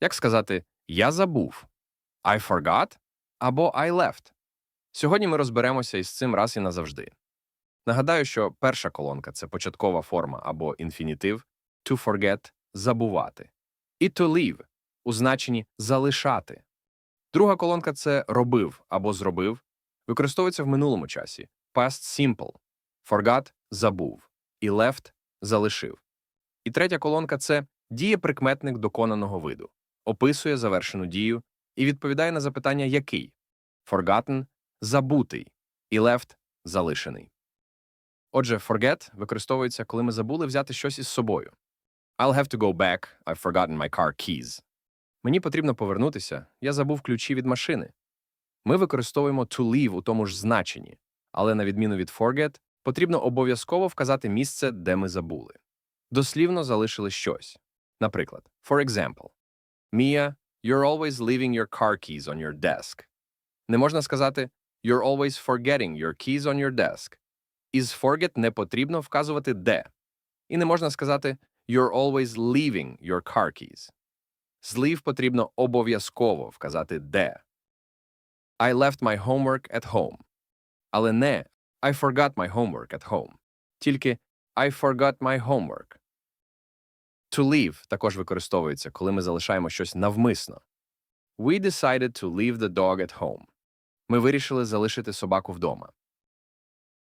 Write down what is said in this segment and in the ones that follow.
Як сказати Я забув I forgot або I left. Сьогодні ми розберемося із цим раз і назавжди. Нагадаю, що перша колонка це початкова форма або інфінітив to forget забувати, і to leave у значенні залишати. Друга колонка це робив або зробив, використовується в минулому часі past simple, forgot забув і left залишив. І третя колонка це дієприкметник доконаного виду, описує завершену дію і відповідає на запитання який forgotten забутий і left залишений. Отже, forget використовується, коли ми забули взяти щось із собою. I'll have to go back, I've forgotten my car keys. Мені потрібно повернутися, я забув ключі від машини. Ми використовуємо to leave у тому ж значенні, але на відміну від forget, потрібно обов'язково вказати місце, де ми забули. Дослівно залишили щось. Наприклад, for example, Mia, you're always leaving your car keys on your desk. Не можна сказати You're always forgetting your keys on your desk. Із forget не потрібно вказувати де. І не можна сказати You're always leaving your car keys. З leave потрібно обов'язково вказати де. I left my homework at home. Але не I forgot my homework at home. Тільки I forgot my homework. To leave також використовується, коли ми залишаємо щось навмисно. We decided to leave the dog at home. Ми вирішили залишити собаку вдома.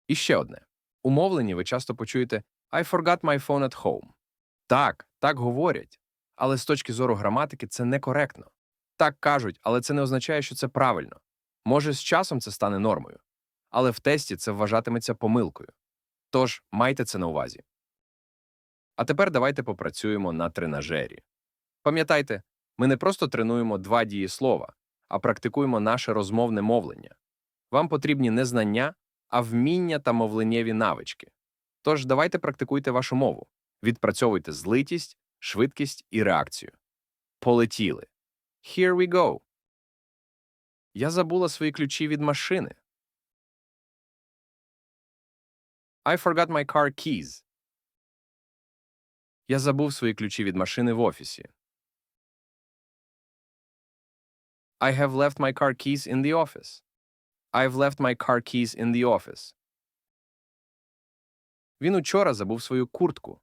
І ще одне. У мовленні ви часто почуєте I forgot my phone at home. Так, так говорять. Але з точки зору граматики це некоректно. Так кажуть, але це не означає, що це правильно. Може, з часом це стане нормою. Але в тесті це вважатиметься помилкою. Тож майте це на увазі. А тепер давайте попрацюємо на тренажері. Пам'ятайте, ми не просто тренуємо два дієслова, а практикуємо наше розмовне мовлення. Вам потрібні не знання, а вміння та мовленнєві навички. Тож давайте практикуйте вашу мову, відпрацьовуйте злитість, швидкість і реакцію. Полетіли. Here we go. Я забула свої ключі від машини. I forgot my car keys. Я забув свої ключі від машини в офісі. I have left my car keys in the office. I've left my car keys in the office. Він учора забув свою куртку.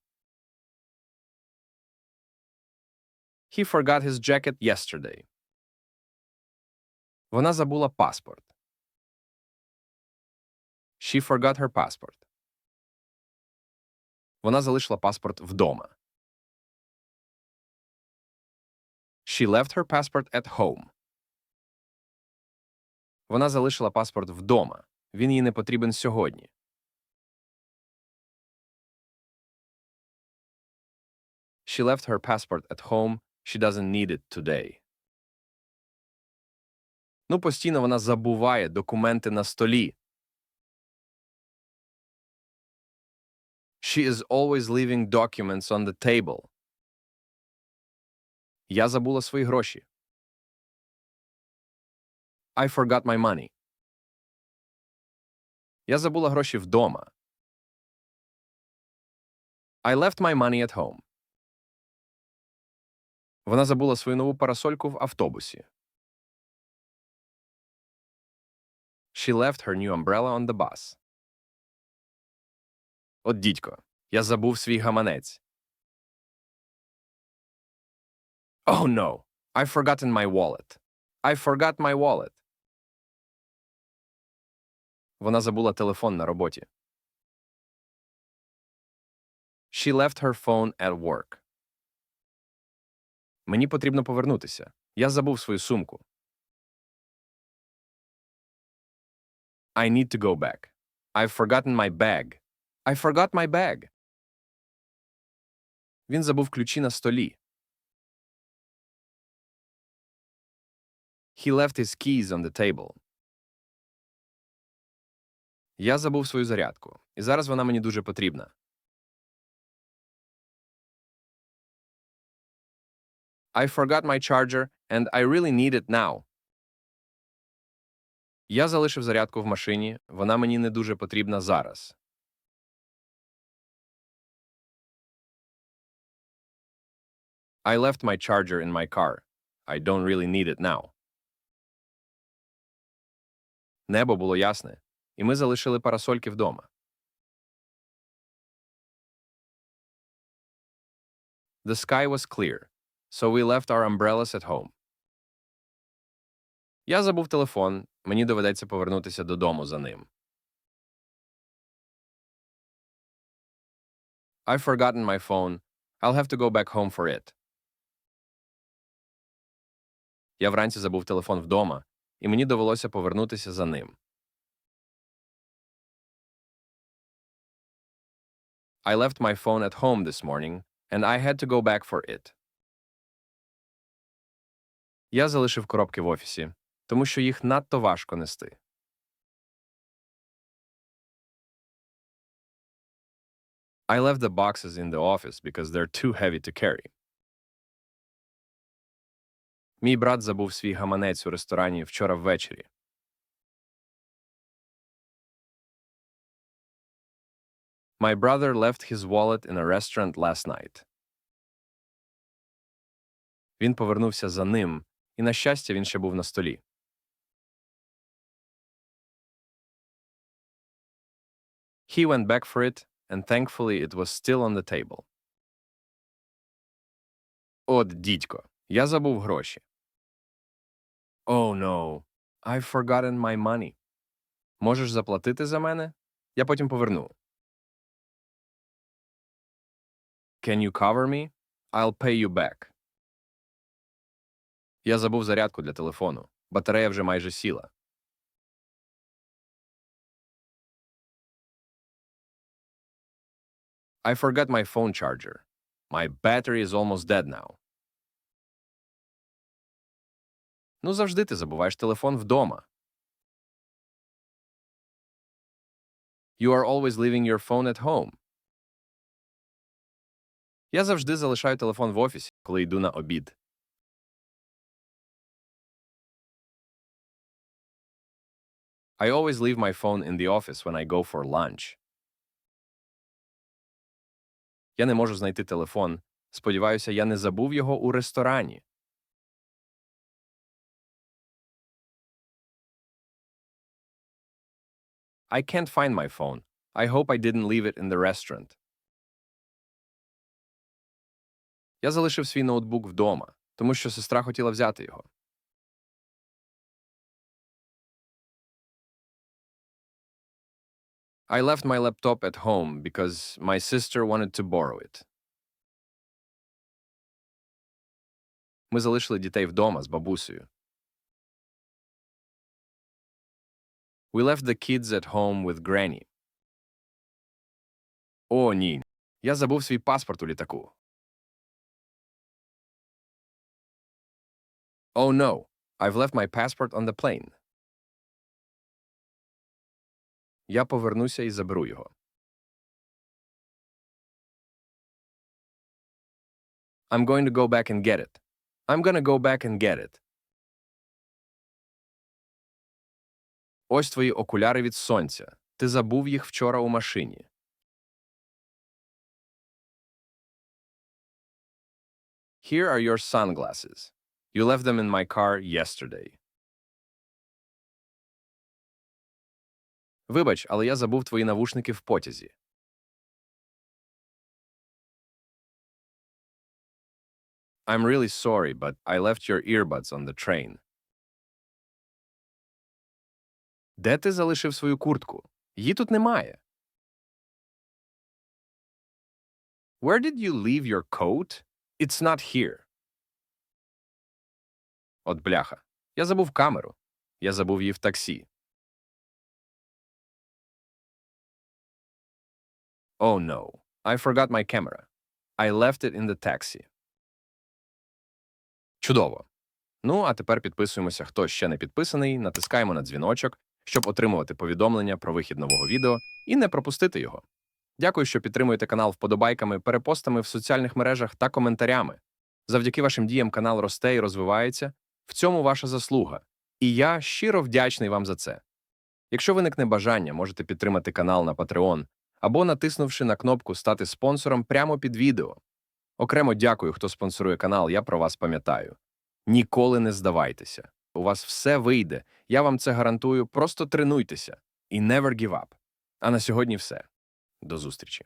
He forgot his jacket yesterday. Вона забула паспорт. She forgot her passport. Вона залишила паспорт вдома. She left her passport at home. Вона залишила паспорт вдома. Він їй не потрібен сьогодні. She left her passport at home. She doesn't need it today. Ну, постійно вона забуває документи на столі. She is always leaving documents on the table. Я забула свої гроші. I forgot my money. Я забула гроші вдома. I left my money at home. Вона забула свою нову парасольку в автобусі. She left her new umbrella on the bus. От дідько, я забув свій гаманець. Oh no, I've forgotten my wallet. I forgot my wallet. Вона забула телефон на роботі. She left her phone at work. Мені потрібно повернутися. Я забув свою сумку. I need to go back. I've forgotten my bag. I forgot my bag. Він забув ключі на столі. He left his keys on the table. Я забув свою зарядку, і зараз вона мені дуже потрібна. I forgot my charger, and I really need it now. Я залишив зарядку в машині, вона мені не дуже потрібна зараз. I left my charger in my car. I don't really need it now. Небо було ясне, і ми залишили парасольки вдома. The sky was clear, so we left our umbrellas at home. Я забув телефон, мені доведеться повернутися додому за ним. I've forgotten my phone. I'll have to go back home for it. Я вранці забув телефон вдома, і мені довелося повернутися за ним. I left my phone at home this morning, and I had to go back for it. Я залишив коробки в офісі, тому що їх надто важко нести. I left the boxes in the office because they're too heavy to carry. Мій брат забув свій гаманець у ресторані вчора ввечері. My brother left his wallet in a restaurant last night. Він повернувся за ним, і, на щастя, він ще був на столі. He went back for it, and thankfully it was still on the table. От, дідько, я забув гроші. Oh no, I've forgotten my money. Можеш заплатити за мене? Я потім поверну. Can you cover me? I'll pay you back. Я забув зарядку для телефону. Батарея вже майже сіла. I forgot my phone charger. My battery is almost dead now. Ну, завжди ти забуваєш телефон вдома. You are always leaving your phone at home. Я завжди залишаю телефон в офісі, коли йду на обід. I always leave my phone in the office when I go for lunch. Я не можу знайти телефон. Сподіваюся, я не забув його у ресторані. I can't find my phone. I hope I didn't leave it in the restaurant. Я залишив свій ноутбук вдома, тому що сестра хотіла взяти його. I left my laptop at home because my sister wanted to borrow it. Ми залишили дітей вдома з бабусею. We left the kids at home with Granny. О, ні. Я забув свій паспорт у літаку. Oh no. I've left my passport on the plane. Я повернуся і заберу його. I'm going to go back and get it. I'm gonna go back and get it. Ось твої окуляри від сонця. Ти забув їх вчора у машині. Here are your sunglasses. You left them in my car yesterday. Вибач, але я забув твої навушники в потязі. I'm really sorry, but I left your earbuds on the train. Де ти залишив свою куртку? Її тут немає. Where did you leave your coat? It's not here. От бляха. Я забув камеру. Я забув її в таксі. Oh no. I forgot my camera. I left it in the taxi. Чудово. Ну, а тепер підписуємося, хто ще не підписаний, натискаємо на дзвіночок, щоб отримувати повідомлення про вихід нового відео і не пропустити його. Дякую, що підтримуєте канал вподобайками, перепостами в соціальних мережах та коментарями. Завдяки вашим діям канал росте і розвивається. В цьому ваша заслуга. І я щиро вдячний вам за це. Якщо виникне бажання, можете підтримати канал на Patreon або натиснувши на кнопку Стати спонсором прямо під відео. Окремо дякую, хто спонсорує канал, я про вас пам'ятаю. Ніколи не здавайтеся. У вас все вийде. Я вам це гарантую. Просто тренуйтеся і never give up. А на сьогодні все. До зустрічі.